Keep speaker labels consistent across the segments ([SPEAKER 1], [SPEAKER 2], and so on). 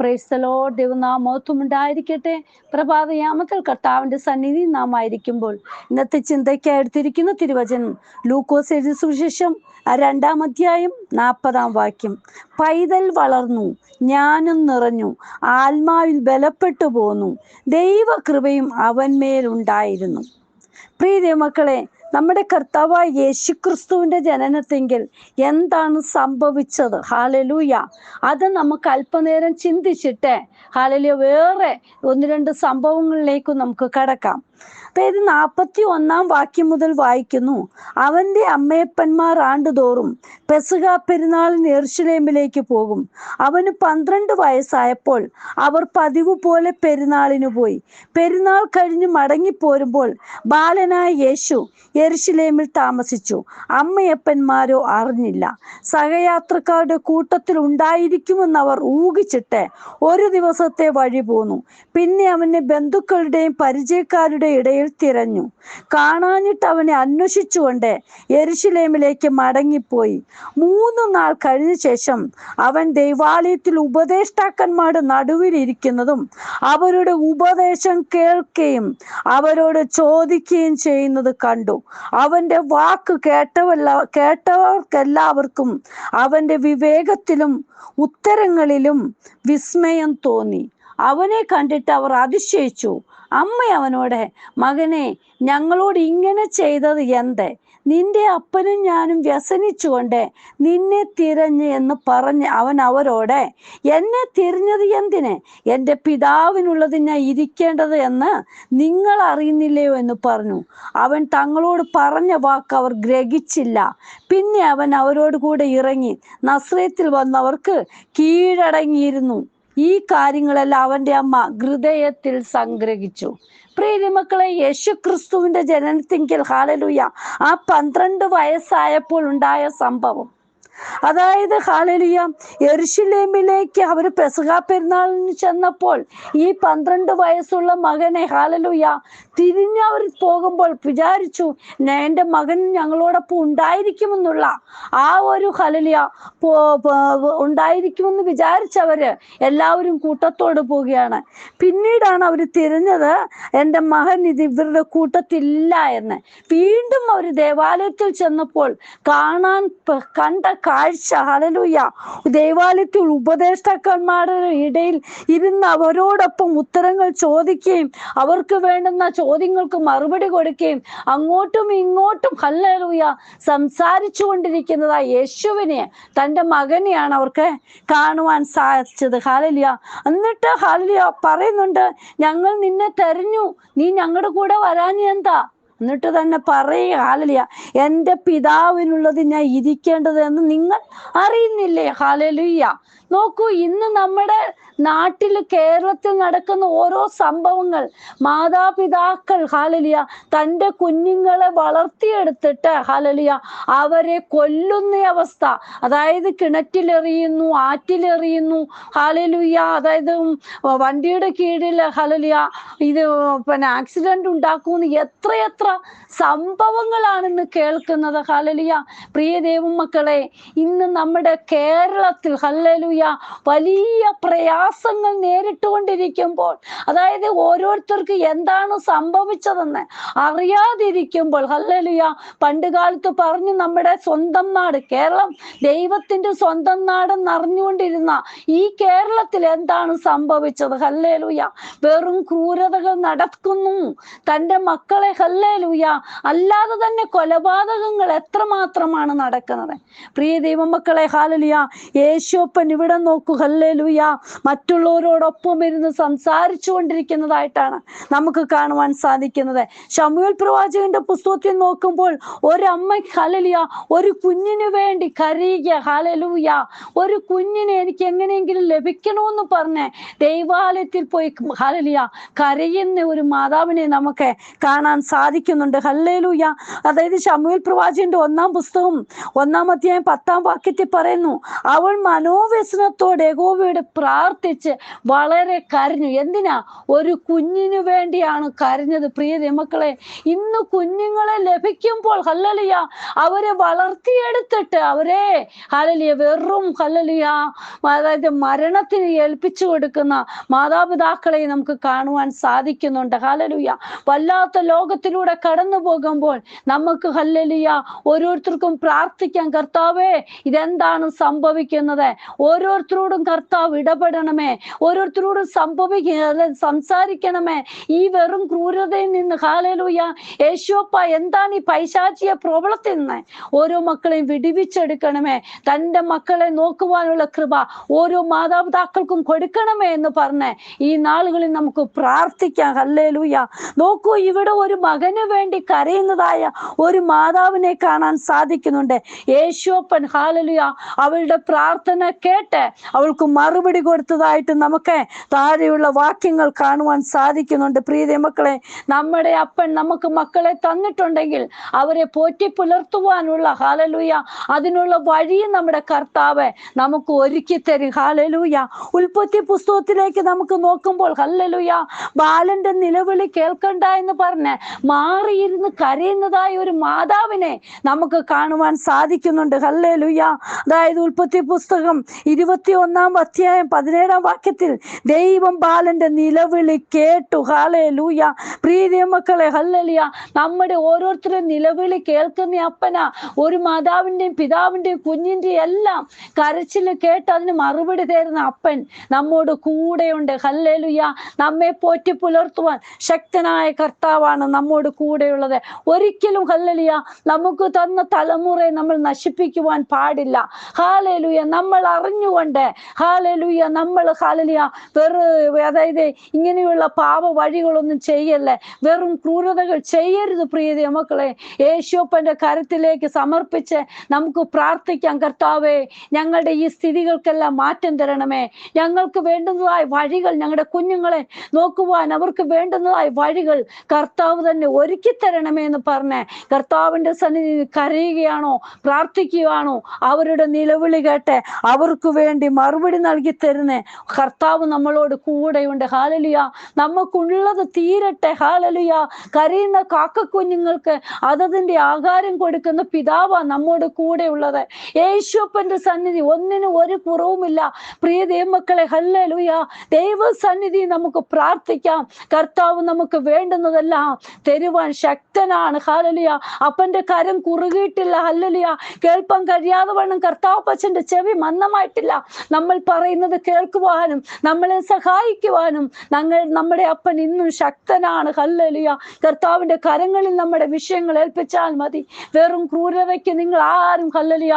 [SPEAKER 1] പ്രൈസലോ ദൈവനാമോത്വം ഉണ്ടായിരിക്കട്ടെ പ്രഭാതയാമത്തിൽ കർത്താവിന്റെ സന്നിധി നാം ആയിരിക്കുമ്പോൾ ഇന്നത്തെ ചിന്തയ്ക്കായി എടുത്തിരിക്കുന്ന തിരുവചനം ലൂക്കോസ് എഴുതി സുവിശേഷം രണ്ടാം അധ്യായം നാൽപ്പതാം വാക്യം പൈതൽ വളർന്നു ജ്ഞാനം നിറഞ്ഞു ആത്മാവിൽ ബലപ്പെട്ടു പോന്നു ദൈവകൃപയും അവന്മേലുണ്ടായിരുന്നു പ്രിയ മക്കളെ നമ്മുടെ കർത്താവായ യേശു ക്രിസ്തുവിന്റെ ജനനത്തെങ്കിൽ എന്താണ് സംഭവിച്ചത് ഹാലലൂയ അത് നമുക്ക് അല്പനേരം ചിന്തിച്ചിട്ട് ഹാലലിയ വേറെ ഒന്ന് രണ്ട് സംഭവങ്ങളിലേക്കും നമുക്ക് കടക്കാം അതായത് നാൽപ്പത്തി ഒന്നാം വാക്യം മുതൽ വായിക്കുന്നു അവന്റെ അമ്മയപ്പന്മാർ ആണ്ടുതോറും പെസുക പെരുന്നാളിന് എർശുലേമിലേക്ക് പോകും അവന് പന്ത്രണ്ട് വയസ്സായപ്പോൾ അവർ പതിവ് പോലെ പെരുന്നാളിന് പോയി പെരുന്നാൾ കഴിഞ്ഞ് മടങ്ങിപ്പോരുമ്പോൾ ബാലനായ യേശു എർശുലേമിൽ താമസിച്ചു അമ്മയപ്പന്മാരോ അറിഞ്ഞില്ല സഹയാത്രക്കാരുടെ കൂട്ടത്തിൽ ഉണ്ടായിരിക്കുമെന്ന് അവർ ഊഹിച്ചിട്ട് ഒരു ദിവസത്തെ വഴി പോന്നു പിന്നെ അവനെ ബന്ധുക്കളുടെയും പരിചയക്കാരുടെയും ഇടയിൽ തിരഞ്ഞു കാണാഞ്ഞിട്ട് അവനെ അന്വേഷിച്ചുകൊണ്ട് എരിശിലേമിലേക്ക് മടങ്ങിപ്പോയി മൂന്ന് നാൾ കഴിഞ്ഞ ശേഷം അവൻ ദൈവാലയത്തിൽ ഉപദേഷ്ടാക്കന്മാരുടെ നടുവിലിരിക്കുന്നതും ഇരിക്കുന്നതും അവരുടെ ഉപദേശം കേൾക്കുകയും അവരോട് ചോദിക്കുകയും ചെയ്യുന്നത് കണ്ടു അവന്റെ വാക്ക് കേട്ടവല്ല കേട്ടവർക്കെല്ലാവർക്കും അവന്റെ വിവേകത്തിലും ഉത്തരങ്ങളിലും വിസ്മയം തോന്നി അവനെ കണ്ടിട്ട് അവർ അതിശയിച്ചു അമ്മ അവനോട് മകനെ ഞങ്ങളോട് ഇങ്ങനെ ചെയ്തത് എന്ത് നിന്റെ അപ്പനും ഞാനും വ്യസനിച്ചുകൊണ്ട് നിന്നെ തിരഞ്ഞ് എന്ന് പറഞ്ഞ് അവൻ അവരോട് എന്നെ തിരിഞ്ഞത് എന്തിന് എൻ്റെ പിതാവിനുള്ളത് ഞാൻ ഇരിക്കേണ്ടത് എന്ന് നിങ്ങൾ അറിയുന്നില്ലയോ എന്ന് പറഞ്ഞു അവൻ തങ്ങളോട് പറഞ്ഞ വാക്ക് അവർ ഗ്രഹിച്ചില്ല പിന്നെ അവൻ അവരോട് കൂടെ ഇറങ്ങി നസ്രയത്തിൽ വന്നവർക്ക് കീഴടങ്ങിയിരുന്നു ഈ കാര്യങ്ങളെല്ലാം അവന്റെ അമ്മ ഹൃദയത്തിൽ സംഗ്രഹിച്ചു പ്രിയ മക്കളെ യേശു ക്രിസ്തുവിന്റെ ജനനത്തിങ്കിൽ ഹാലലുയ ആ പന്ത്രണ്ട് വയസ്സായപ്പോൾ ഉണ്ടായ സംഭവം അതായത് ഹാലലിയ എർഷിലേമിലേക്ക് അവർ പെസഹ പെരുന്നാളിന് ചെന്നപ്പോൾ ഈ പന്ത്രണ്ട് വയസ്സുള്ള മകനെ ഹാലലുയ തിരിഞ്ഞ് അവർ പോകുമ്പോൾ വിചാരിച്ചു എൻ്റെ മകൻ ഞങ്ങളോടൊപ്പം ഉണ്ടായിരിക്കുമെന്നുള്ള ആ ഒരു ഹലലിയ ഉണ്ടായിരിക്കുമെന്ന് വിചാരിച്ചവര് എല്ലാവരും കൂട്ടത്തോട് പോവുകയാണ് പിന്നീടാണ് അവർ തിരിഞ്ഞത് എൻ്റെ മകൻ ഇത് ഇവരുടെ കൂട്ടത്തില്ല എന്ന് വീണ്ടും അവർ ദേവാലയത്തിൽ ചെന്നപ്പോൾ കാണാൻ കണ്ട കാഴ്ച ഹലലൂയ ദൈവാലയത്തിൽ ഉപദേഷ്ടാക്കന്മാരുടെ ഇടയിൽ ഇരുന്ന് അവരോടൊപ്പം ഉത്തരങ്ങൾ ചോദിക്കുകയും അവർക്ക് വേണ്ടുന്ന ചോദ്യങ്ങൾക്ക് മറുപടി കൊടുക്കുകയും അങ്ങോട്ടും ഇങ്ങോട്ടും ഹല്ലലൂയ സംസാരിച്ചു കൊണ്ടിരിക്കുന്നതാ യേശുവിനെ തൻ്റെ മകനെയാണ് അവർക്ക് കാണുവാൻ സാധിച്ചത് ഹാലലിയ എന്നിട്ട് ഹാലലിയ പറയുന്നുണ്ട് ഞങ്ങൾ നിന്നെ തെരഞ്ഞു നീ ഞങ്ങളുടെ കൂടെ വരാൻ എന്താ എന്നിട്ട് തന്നെ പറയുക ഹാലലിയ എൻ്റെ പിതാവിനുള്ളത് ഞാൻ ഇരിക്കേണ്ടത് എന്ന് നിങ്ങൾ അറിയുന്നില്ലേ ഹാലലുയ്യ നോക്കൂ ഇന്ന് നമ്മുടെ നാട്ടിൽ കേരളത്തിൽ നടക്കുന്ന ഓരോ സംഭവങ്ങൾ മാതാപിതാക്കൾ ഹാലലിയ തൻ്റെ കുഞ്ഞുങ്ങളെ വളർത്തിയെടുത്തിട്ട് ഹാലലിയ അവരെ കൊല്ലുന്ന അവസ്ഥ അതായത് കിണറ്റിലെറിയുന്നു ആറ്റിലെറിയുന്നു ഹാലലുയ അതായത് വണ്ടിയുടെ കീഴിൽ ഹാലലിയ ഇത് പിന്നെ ആക്സിഡന്റ് ഉണ്ടാക്കുന്നു എത്രയെത്ര സംഭവങ്ങളാണെന്ന് കേൾക്കുന്നത് ഹാലലിയ പ്രിയ ദൈവമക്കളെ ഇന്ന് നമ്മുടെ കേരളത്തിൽ ഹല്ലലുയ വലിയ വലിയ പ്രയാസങ്ങൾ നേരിട്ടുകൊണ്ടിരിക്കുമ്പോൾ അതായത് ഓരോരുത്തർക്ക് എന്താണ് സംഭവിച്ചതെന്ന് അറിയാതിരിക്കുമ്പോൾ ഹല്ലലിയ പണ്ട് കാലത്ത് പറഞ്ഞു നമ്മുടെ സ്വന്തം നാട് കേരളം ദൈവത്തിന്റെ സ്വന്തം നാടെന്ന് അറിഞ്ഞുകൊണ്ടിരുന്ന ഈ കേരളത്തിൽ എന്താണ് സംഭവിച്ചത് ഹല്ലേലുയ വെറും ക്രൂരതകൾ നടക്കുന്നു തൻ്റെ മക്കളെ ഹല്ലേലുയ അല്ലാതെ തന്നെ കൊലപാതകങ്ങൾ എത്രമാത്രമാണ് നടക്കുന്നത് പ്രിയ ദൈവമക്കളെ ഹാലലിയ യേശോപ്പൻ ഇവിടെ ഇടം നോക്കൂ ഹല്ലേലൂയ മറ്റുള്ളവരോടൊപ്പം ഇരുന്ന് സംസാരിച്ചു കൊണ്ടിരിക്കുന്നതായിട്ടാണ് നമുക്ക് കാണുവാൻ സാധിക്കുന്നത് ഷമുവൽ പ്രവാചകന്റെ പുസ്തകത്തിൽ നോക്കുമ്പോൾ ഒരമ്മ ഹലലിയ ഒരു കുഞ്ഞിനു വേണ്ടി കരയുക ഹലലൂയ ഒരു കുഞ്ഞിനെ എനിക്ക് എങ്ങനെയെങ്കിലും ലഭിക്കണമെന്ന് പറഞ്ഞ് ദൈവാലയത്തിൽ പോയി ഹലലിയ കരയുന്ന ഒരു മാതാവിനെ നമുക്ക് കാണാൻ സാധിക്കുന്നുണ്ട് ഹല്ലേലൂയ അതായത് ഷമുവിൽ പ്രവാചകന്റെ ഒന്നാം പുസ്തകം ഒന്നാം അധ്യായം പത്താം വാക്യത്തിൽ പറയുന്നു അവൾ മനോവ്യസന വചനത്തോടെ യഹോവയോട് പ്രാർത്ഥിച്ച് വളരെ കരഞ്ഞു എന്തിനാ ഒരു കുഞ്ഞിനു വേണ്ടിയാണ് കരഞ്ഞത് പ്രിയ മക്കളെ ഇന്ന് കുഞ്ഞുങ്ങളെ ലഭിക്കുമ്പോൾ ഹല്ലലിയ അവരെ വളർത്തിയെടുത്തിട്ട് അവരെ ഹലലിയ വെറും ഹല്ലലിയ അതായത് മരണത്തിന് ഏൽപ്പിച്ചു കൊടുക്കുന്ന മാതാപിതാക്കളെ നമുക്ക് കാണുവാൻ സാധിക്കുന്നുണ്ട് ഹലലിയ വല്ലാത്ത ലോകത്തിലൂടെ കടന്നു പോകുമ്പോൾ നമുക്ക് ഹല്ലലിയ ഓരോരുത്തർക്കും പ്രാർത്ഥിക്കാൻ കർത്താവേ ഇതെന്താണ് സംഭവിക്കുന്നത് ഓരോ ഓരോരുത്തരോടും കർത്താവ് ഇടപെടണമേ ഓരോരുത്തരോടും സംഭവിക്കുക സംസാരിക്കണമേ ഈ വെറും ക്രൂരതയിൽ നിന്ന് ഹാലലൂയ യേശുവപ്പ എന്താണ് ഈ പൈശാചിയ പ്രോബ്ലത്തിൽ നിന്ന് ഓരോ മക്കളെയും വിടിവിച്ചെടുക്കണമേ തൻ്റെ മക്കളെ നോക്കുവാനുള്ള കൃപ ഓരോ മാതാപിതാക്കൾക്കും കൊടുക്കണമേ എന്ന് പറഞ്ഞ് ഈ നാളുകളിൽ നമുക്ക് പ്രാർത്ഥിക്കാം ഹല്ലേലൂയ നോക്കൂ ഇവിടെ ഒരു മകന് വേണ്ടി കരയുന്നതായ ഒരു മാതാവിനെ കാണാൻ സാധിക്കുന്നുണ്ട് യേശോപ്പൻ ഹാലലുയ അവളുടെ പ്രാർത്ഥന കേട്ട് കേട്ട് അവൾക്ക് മറുപടി കൊടുത്തതായിട്ട് നമുക്ക് താഴെയുള്ള വാക്യങ്ങൾ കാണുവാൻ സാധിക്കുന്നുണ്ട് പ്രീതി മക്കളെ നമ്മുടെ അപ്പൻ നമുക്ക് മക്കളെ തന്നിട്ടുണ്ടെങ്കിൽ അവരെ പോറ്റി പുലർത്തുവാനുള്ള ഹാലലൂയ അതിനുള്ള വഴി നമ്മുടെ കർത്താവ് നമുക്ക് ഒരുക്കി തരും ഹാലലൂയ ഉൽപ്പത്തി പുസ്തകത്തിലേക്ക് നമുക്ക് നോക്കുമ്പോൾ ഹല്ലലൂയ ബാലന്റെ നിലവിളി കേൾക്കണ്ട എന്ന് പറഞ്ഞ് മാറിയിരുന്ന് കരയുന്നതായ ഒരു മാതാവിനെ നമുക്ക് കാണുവാൻ സാധിക്കുന്നുണ്ട് ഹല്ലലൂയ അതായത് ഉൽപ്പത്തി പുസ്തകം ഇരുപത്തി ഒന്നാം അധ്യായം പതിനേഴാം വാക്യത്തിൽ ദൈവം ബാലന്റെ നിലവിളി കേട്ടു ഹാലേ ലൂയ പ്രീതി മക്കളെ ഹല്ലലിയ നമ്മുടെ ഓരോരുത്തരും നിലവിളി കേൾക്കുന്ന അപ്പന ഒരു മാതാവിൻ്റെയും പിതാവിൻ്റെയും കുഞ്ഞിൻ്റെയും എല്ലാം കരച്ചിൽ കേട്ട് അതിന് മറുപടി തരുന്ന അപ്പൻ നമ്മോട് കൂടെയുണ്ട് ഹല്ലലുയ നമ്മെ പോറ്റി പുലർത്തുവാൻ ശക്തനായ കർത്താവാണ് നമ്മോട് കൂടെയുള്ളത് ഒരിക്കലും ഹല്ലലിയ നമുക്ക് തന്ന തലമുറയെ നമ്മൾ നശിപ്പിക്കുവാൻ പാടില്ല ഹാലേലുയ നമ്മൾ അറിഞ്ഞു അറിഞ്ഞുകൊണ്ട് ഹാലലുയ നമ്മൾ ഹാലലിയ വെറു അതായത് ഇങ്ങനെയുള്ള പാപ വഴികളൊന്നും ചെയ്യല്ലേ വെറും ക്രൂരതകൾ ചെയ്യരുത് പ്രീതി മക്കളെ യേശോപ്പന്റെ കരത്തിലേക്ക് സമർപ്പിച്ച് നമുക്ക് പ്രാർത്ഥിക്കാം കർത്താവേ ഞങ്ങളുടെ ഈ സ്ഥിതികൾക്കെല്ലാം മാറ്റം തരണമേ ഞങ്ങൾക്ക് വേണ്ടുന്നതായ വഴികൾ ഞങ്ങളുടെ കുഞ്ഞുങ്ങളെ നോക്കുവാൻ അവർക്ക് വേണ്ടുന്നതായ വഴികൾ കർത്താവ് തന്നെ ഒരുക്കി തരണമേ എന്ന് പറഞ്ഞ കർത്താവിന്റെ സന്നിധി കരയുകയാണോ പ്രാർത്ഥിക്കുകയാണോ അവരുടെ നിലവിളി കേട്ട് അവർക്ക് വേണ്ടി മറുപടി നൽകി തരുന്നേ കർത്താവ് നമ്മളോട് കൂടെയുണ്ട് ഹാലലിയ നമുക്കുള്ളത് തീരട്ടെ ഹാലലിയ കരയുന്ന കാക്കക്കുഞ്ഞുങ്ങൾക്ക് അതതിൻ്റെ ആഹാരം കൊടുക്കുന്ന പിതാവാ നമ്മോട് ഉള്ളത് യേശുപ്പൻ്റെ സന്നിധി ഒന്നിനും ഒരു കുറവുമില്ല പ്രിയ ദൈവമക്കളെ ഹല്ലലുയ ദൈവസന്നിധി നമുക്ക് പ്രാർത്ഥിക്കാം കർത്താവ് നമുക്ക് വേണ്ടുന്നതെല്ലാം തരുവാൻ ശക്തനാണ് ഹാലലിയ അപ്പൻ്റെ കരം കുറുകിയിട്ടില്ല ഹല്ലലിയ കേൾപ്പം കഴിയാതെ വണ്ണം കർത്താവ് അപ്പച്ചൻ്റെ ചെവി മന്ദമായിട്ടില്ല അല്ല നമ്മൾ പറയുന്നത് കേൾക്കുവാനും നമ്മളെ സഹായിക്കുവാനും ഞങ്ങൾ നമ്മുടെ അപ്പൻ ഇന്നും ശക്തനാണ് ഹല്ലലിയ കർത്താവിന്റെ കരങ്ങളിൽ നമ്മുടെ വിഷയങ്ങൾ ഏൽപ്പിച്ചാൽ മതി വെറും ക്രൂരതയ്ക്ക് നിങ്ങൾ ആരും ഹല്ലലിയ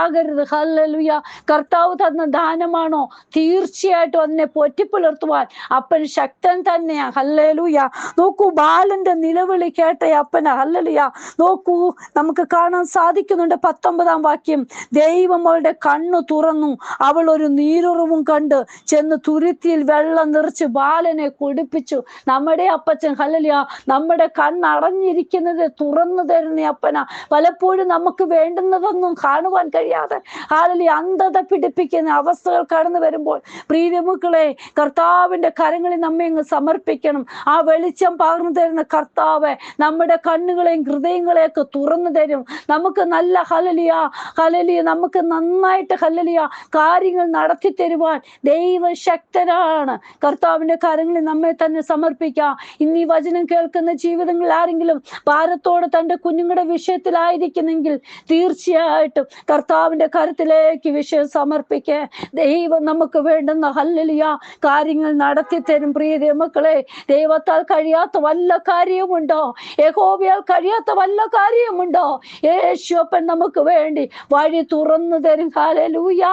[SPEAKER 1] ആകരുത് ഹല്ലലിയ കർത്താവ് തന്ന ദാനമാണോ തീർച്ചയായിട്ടും അതിനെ പൊറ്റിപ്പുലർത്തുവാൻ അപ്പൻ ശക്തൻ തന്നെയാ ഹല്ലലുയ നോക്കൂ ബാലന്റെ നിലവിളി കേട്ട അപ്പന ഹല്ലലിയ നോക്കൂ നമുക്ക് കാണാൻ സാധിക്കുന്നുണ്ട് പത്തൊമ്പതാം വാക്യം ദൈവം അവളുടെ കണ്ണ് കണ്ണു തുറന്നു അവൾ ഒരു നീരുറവും കണ്ട് ചെന്ന് തുരുത്തിയിൽ വെള്ളം നിറച്ച് ബാലനെ കുടിപ്പിച്ചു നമ്മുടെ അപ്പച്ചൻ ഹലലിയ നമ്മുടെ കണ്ണടഞ്ഞിരിക്കുന്നത് തുറന്നു തരുന്ന അപ്പന പലപ്പോഴും നമുക്ക് വേണ്ടുന്നതൊന്നും കാണുവാൻ കഴിയാതെ ഹാലലി അന്ധത പിടിപ്പിക്കുന്ന അവസ്ഥകൾ കടന്നു വരുമ്പോൾ പ്രീതിമുക്കളെ കർത്താവിന്റെ കരങ്ങളിൽ നമ്മെ അങ്ങ് സമർപ്പിക്കണം ആ വെളിച്ചം പകർന്നു തരുന്ന കർത്താവ് നമ്മുടെ കണ്ണുകളെയും ഹൃദയങ്ങളെയൊക്കെ തുറന്നു തരും നമുക്ക് നല്ല ഹലലിയ ഹലലിയ നമുക്ക് നന്നായിട്ട് ഹല്ലലിയ കാര്യങ്ങൾ നടത്തി തരുവാൻ ദൈവശക്തനാണ് കർത്താവിന്റെ കാര്യങ്ങളിൽ നമ്മെ തന്നെ സമർപ്പിക്കാം ഇന്ന് ഈ വചനം കേൾക്കുന്ന ജീവിതങ്ങളിൽ ആരെങ്കിലും ഭാരത്തോടെ തൻ്റെ കുഞ്ഞുങ്ങളുടെ വിഷയത്തിലായിരിക്കുന്നെങ്കിൽ തീർച്ചയായിട്ടും കർത്താവിന്റെ കരത്തിലേക്ക് വിഷയം സമർപ്പിക്കുക ദൈവം നമുക്ക് വേണ്ടുന്ന ഹല്ലലിയ കാര്യങ്ങൾ നടത്തി തരും പ്രിയ മക്കളെ ദൈവത്താൽ കഴിയാത്ത വല്ല കാര്യവുമുണ്ടോ യഹോബിയാൽ കഴിയാത്ത വല്ല കാര്യമുണ്ടോ യേശുപ്പൻ നമുക്ക് വേണ്ടി വഴി തുറന്നു തരും കാലേ ഹലലൂയ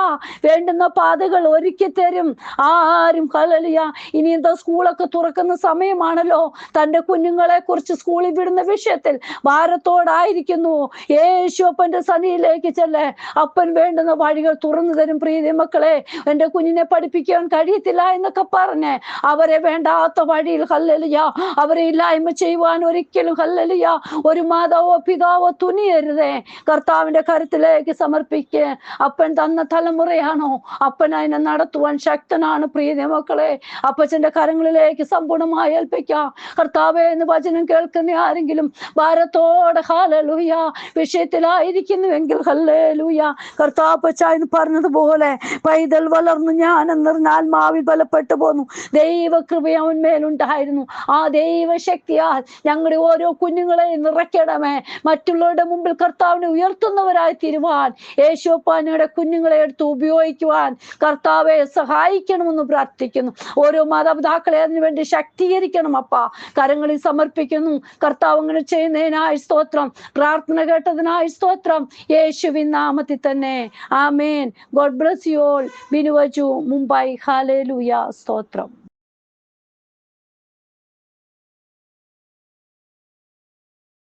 [SPEAKER 1] വേണ്ടുന്ന പാതകൾ ഒരുക്കി തരും ആരും ഹലലുയ ഇനി എന്താ സ്കൂളൊക്കെ തുറക്കുന്ന സമയമാണല്ലോ തൻ്റെ കുഞ്ഞുങ്ങളെ കുറിച്ച് സ്കൂളിൽ വിടുന്ന വിഷയത്തിൽ ഭാരത്തോടായിരിക്കുന്നു യേശുപ്പൻ്റെ സനിയിലേക്ക് ചെല്ലേ അപ്പൻ വേണ്ടുന്ന വഴികൾ തുറന്നു തരും പ്രീതി മക്കളെ എൻ്റെ കുഞ്ഞിനെ പഠിപ്പിക്കാൻ കഴിയത്തില്ല എന്നൊക്കെ പറഞ്ഞ് അവരെ വേണ്ടാത്ത വഴിയിൽ ഹല്ലലിയ അവരെ ഇല്ലായ്മ ചെയ്യുവാൻ ഒരിക്കലും ഹല്ലലിയ ഒരു മാതാവോ പിതാവോ തുനിയരുതേ കർത്താവിൻ്റെ കരുത്തിലേക്ക് സമർപ്പിക്കുക അപ്പൻ തന്ന തലമുറയാണോ അപ്പൻ അതിനെ നടത്തുവാൻ ശക്തനാണ് പ്രീതി മക്കളെ അപ്പച്ചന്റെ കരങ്ങളിലേക്ക് സമ്പൂർണ്ണമായി ഏൽപ്പിക്കാം കർത്താവ് എന്ന് വചനം കേൾക്കുന്ന ആരെങ്കിലും ഭാരത്തോടെ ഹാലലൂയ വിഷയത്തിലായിരിക്കുന്നുവെങ്കിൽ ഹല്ലേലൂയ ലൂയ കർത്താപ്പച്ച എന്ന് പറഞ്ഞതുപോലെ പൈതൽ വളർന്നു ഞാൻ എന്നറിഞ്ഞാൽമാവിൽ ബലപ്പെട്ടു പോന്നു ദൈവകൃപ അവന്മേലുണ്ടായിരുന്നു ആ ശക്തിയാൽ ഞങ്ങളുടെ ഓരോ കുഞ്ഞുങ്ങളെ നിറയ്ക്കണമേ മറ്റുള്ളവരുടെ മുമ്പിൽ കർത്താവിനെ ഉയർത്തുന്നവരായി തീരുവാൻ യേശോപ്പാനയുടെ കുഞ്ഞു കുഞ്ഞുങ്ങളെ എടുത്ത് ഉപയോഗിക്കുവാൻ കർത്താവെ സഹായിക്കണമെന്ന് പ്രാർത്ഥിക്കുന്നു ഓരോ മാതാപിതാക്കളെ അതിനുവേണ്ടി ശക്തീകരിക്കണം അപ്പ കരങ്ങളിൽ സമർപ്പിക്കുന്നു കർത്താവ് അങ്ങനെ ചെയ്യുന്നതിനായി സ്തോത്രം പ്രാർത്ഥന കേട്ടതിനായി സ്തോത്രം യേശുവിൻ നാമത്തിൽ തന്നെ ആമേൻ ഗോഡ് ബ്ലസ് യു ഓൾ ബിനുവജു മുംബൈ ഹാലേലുയ സ്തോത്രം